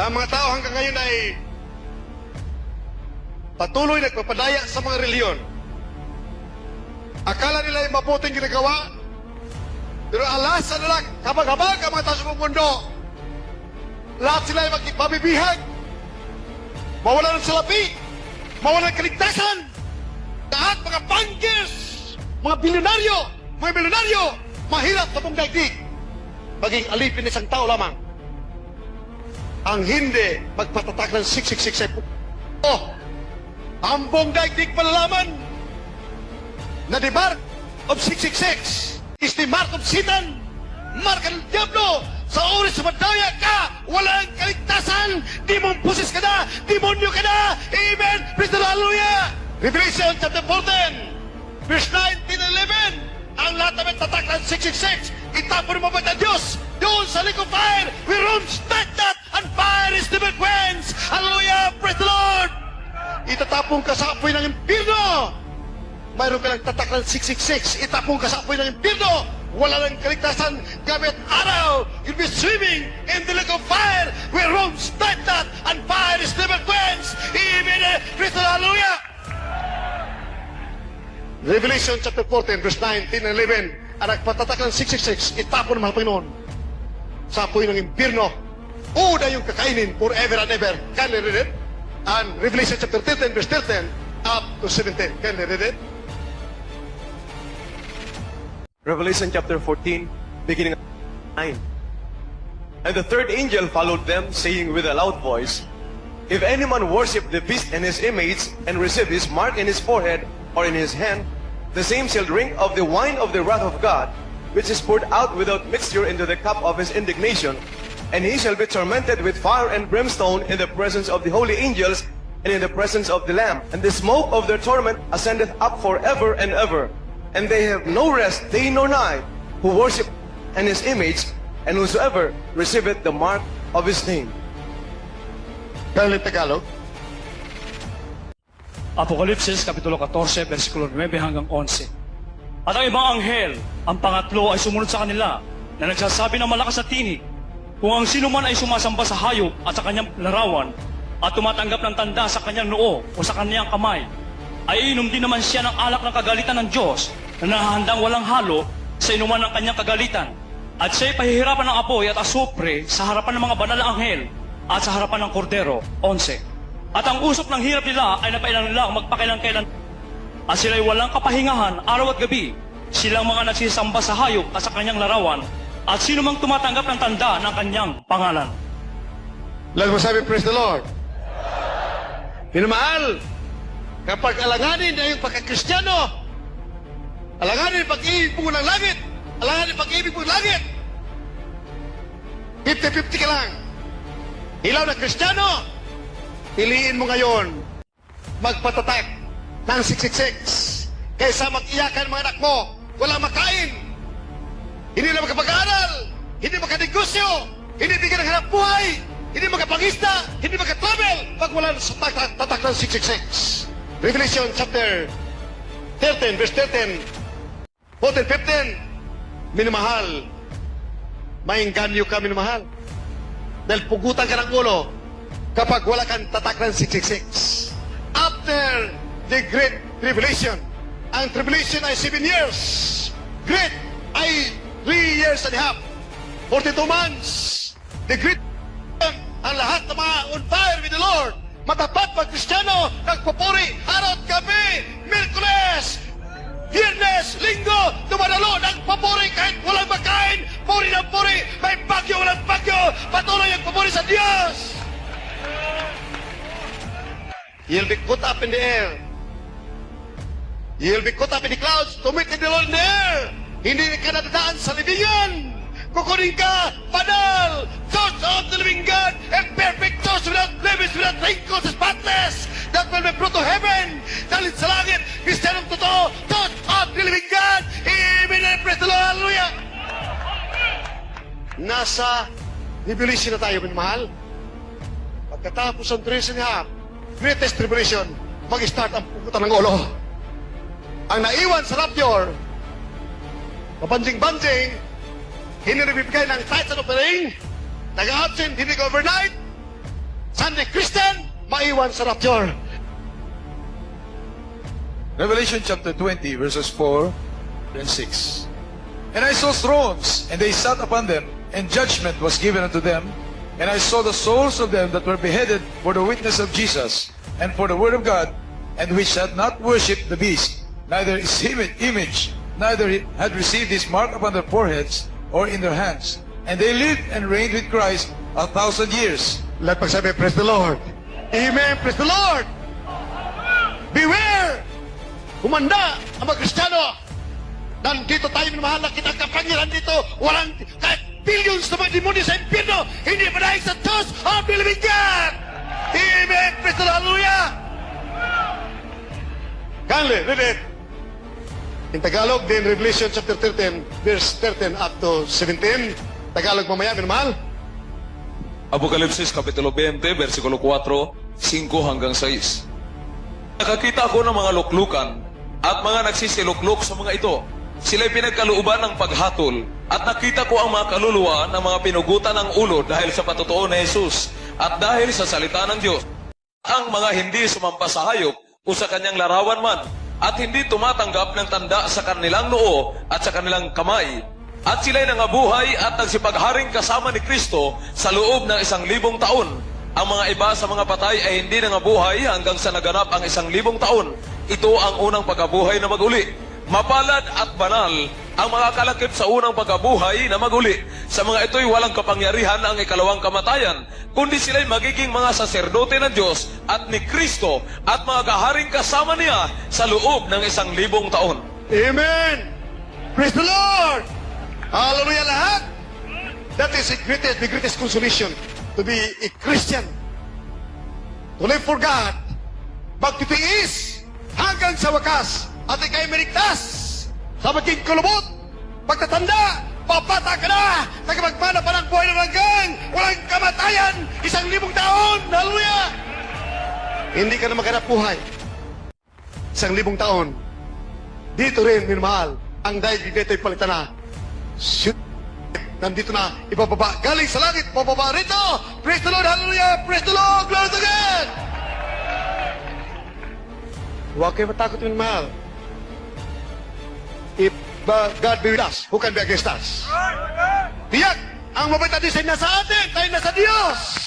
ang mga tao hanggang ngayon ay patuloy nagpapadaya sa mga reliyon. Akala nila ay mabuting ginagawa, pero alas na lang, kabag-habag ang mga tao sa mundo. Lahat sila ay magpabibihag, mawala ng salapi, mawala ng kaligtasan. Lahat mga bankers, mga bilyonaryo, mga milyonaryo, mahirap sa buong daigdig. Maging alipin isang tao lamang. Ang hindi magpatatak ng 666 ay Oh, ang buong daigdig palalaman na the mark of 666 is the mark of Satan. Marka ng Diablo sa oras sa madaya ka, walang kaligtasan, demon-possessed ka na, demonyo ka na, amen, praise the hallelujah. Revelation chapter 14, verse 19 and 11, ang lahat namin tatak ng 666, itapon mo ba ng Diyos? Doon sa lake fire, we room praise the Lord. Itatapon ka sa apoy ng impirno. Mayroon ka lang tatak ng 666, itapon ka sa apoy ng impirno. Wala lang kaligtasan gamit araw. You'll be swimming in the lake of fire where Rome start that and fire is never quenched. Even uh, Christ, hallelujah. Revelation chapter 14, verse 19 and 11. Ang nagpatatak ng 666, itapon ng mga Panginoon sa apoy ng impirno. Una yung kakainin forever and ever. Can you read it? And Revelation chapter 13, verse 13 up to 17. Can you read it? Revelation chapter 14, beginning at 9. And the third angel followed them, saying with a loud voice, If any man worship the beast and his image, and receive his mark in his forehead or in his hand, the same shall drink of the wine of the wrath of God, which is poured out without mixture into the cup of his indignation, and he shall be tormented with fire and brimstone in the presence of the holy angels and in the presence of the Lamb. And the smoke of their torment ascendeth up forever and ever. And they have no rest day nor night, who worship and his image, and whosoever receiveth the mark of his name. Read Tagalog? Apokalipsis Kapitulo 14, versikulo 9 hanggang 11. At ang ibang anghel, ang pangatlo ay sumunod sa kanila na nagsasabi ng malakas na tinig, kung ang sino man ay sumasamba sa hayop at sa kanyang larawan at tumatanggap ng tanda sa kanyang noo o sa kanyang kamay, ay inom din naman siya ng alak ng kagalitan ng Diyos na nahahandang walang halo sa inuman ng kanyang kagalitan. At siya'y pahihirapan ng apoy at asupre sa harapan ng mga banal na anghel at sa harapan ng kordero. 11. At ang usok ng hirap nila ay napailan nila ang magpakailan-kailan. At sila'y walang kapahingahan araw at gabi. Silang mga nagsisamba sa hayop at sa kanyang larawan at sino mang tumatanggap ng tanda ng kanyang pangalan. Lahat mo sabi, praise the Lord. Minamahal, kapag alanganin na yung pagkakristyano, alanganin yung pag-ibig mo ng langit, alanganin pag-ibig mo ng langit, 50-50 ka lang. Ilaw na kristyano, piliin mo ngayon, magpatatak ng 666 kaysa mag-iyakan mga anak mo, wala makain, hindi na makapag-aral, hindi makanegosyo, hindi bigyan ng hanap buhay, hindi makapangista, hindi makatravel, pag wala sa tatak, tatak ng 666. Revelation chapter 13, verse 13, 14, 15, minamahal, maingganyo ka minamahal. Dahil pugutan ka ng ulo kapag wala kang tatak ng 666. After the great tribulation, ang tribulation ay 7 years. Great ay 3 years and a half. 42 months. The great ang lahat ng mga on fire with the Lord. Matapat pag Kristiyano, nagpupuri, araw at gabi, Merkules, Biyernes, Linggo, dumadalo ng papuri kahit walang makain, puri ng puri, may bagyo, walang bagyo, patuloy ang papuri sa Diyos. You'll be caught up in the air. You'll be caught up in the clouds to meet the Lord in the air. Hindi ka nadadaan sa libingan. Kukunin ka, banal, source of the living God, and perfect source without blemish, without wrinkles, spotless, that will be brought to heaven. Dahil sa langit, Kristiyanong totoo, source of the living God. Amen and praise the Lord. Hallelujah. Nasa tribulation na tayo, minamahal. Pagkatapos ang tribulation niya, greatest tribulation, mag-start ang puputan ng ulo. Ang naiwan sa rapture, mabanjing-banjing, hindi nabibigay ng tight sa offering, nag-absent, hindi overnight, ni Christian, maiwan sa rapture. Revelation chapter 20, verses 4 and 6. And I saw thrones, and they sat upon them, and judgment was given unto them. And I saw the souls of them that were beheaded for the witness of Jesus, and for the word of God, and which had not worshipped the beast, neither his im- image, neither had received his mark upon their foreheads or in their hands. And they lived and reigned with Christ a thousand years. Lahat magsabi, praise the Lord. Amen, praise the Lord. Beware! Humanda ang mga Kristiyano. Nandito tayo minamahal na kita kapangyarihan dito. Walang kahit billions na mga demonyo sa impyerno. Hindi pa dahil sa Diyos ang believing God. Amen, praise the Lord, hallelujah. Kindly, read it. In Tagalog, din Revelation chapter 13, verse 13 up to 17. Tagalog mamaya, minamahal. Apokalipsis Kapitulo 20, versikulo 4, 5 hanggang 6. Nakakita ako ng mga luklukan at mga nagsisilukluk sa mga ito. Sila'y pinagkaluuban ng paghatol at nakita ko ang mga kaluluwa ng mga pinugutan ng ulo dahil sa patutuo ni Jesus at dahil sa salita ng Diyos. Ang mga hindi sumampa sa hayop o sa kanyang larawan man at hindi tumatanggap ng tanda sa kanilang noo at sa kanilang kamay at sila'y nangabuhay at nagsipagharing kasama ni Kristo sa loob ng isang libong taon. Ang mga iba sa mga patay ay hindi nangabuhay hanggang sa naganap ang isang libong taon. Ito ang unang pagkabuhay na maguli. Mapalad at banal ang mga kalakip sa unang pagkabuhay na maguli. Sa mga ito'y walang kapangyarihan ang ikalawang kamatayan, kundi sila'y magiging mga saserdote ng Diyos at ni Kristo at mga kaharing kasama niya sa loob ng isang libong taon. Amen! Praise the Lord! Hallelujah lahat! That is the greatest, the greatest consolation to be a Christian. To live for God. Magtitiis hanggang sa wakas at ikay maligtas sa maging kulubot. Pagtatanda, papata ka na! Nagmagmana pa ng buhay na langgang! Walang kamatayan! Isang libong taon! Hallelujah! Hindi ka na maghanap buhay. Isang libong taon. Dito rin, minamahal, ang daigdig nito'y palitan na. Shoot! Nandito na, ibababa. Galing sa langit, bababa rito! Praise the Lord, hallelujah! Praise the Lord, glory to God! Huwag kayo matakot, minamahal. Uh, God be with us, who can be against us? Tiyak! Ang mabait natin sa nasa atin, tayo nasa Diyos!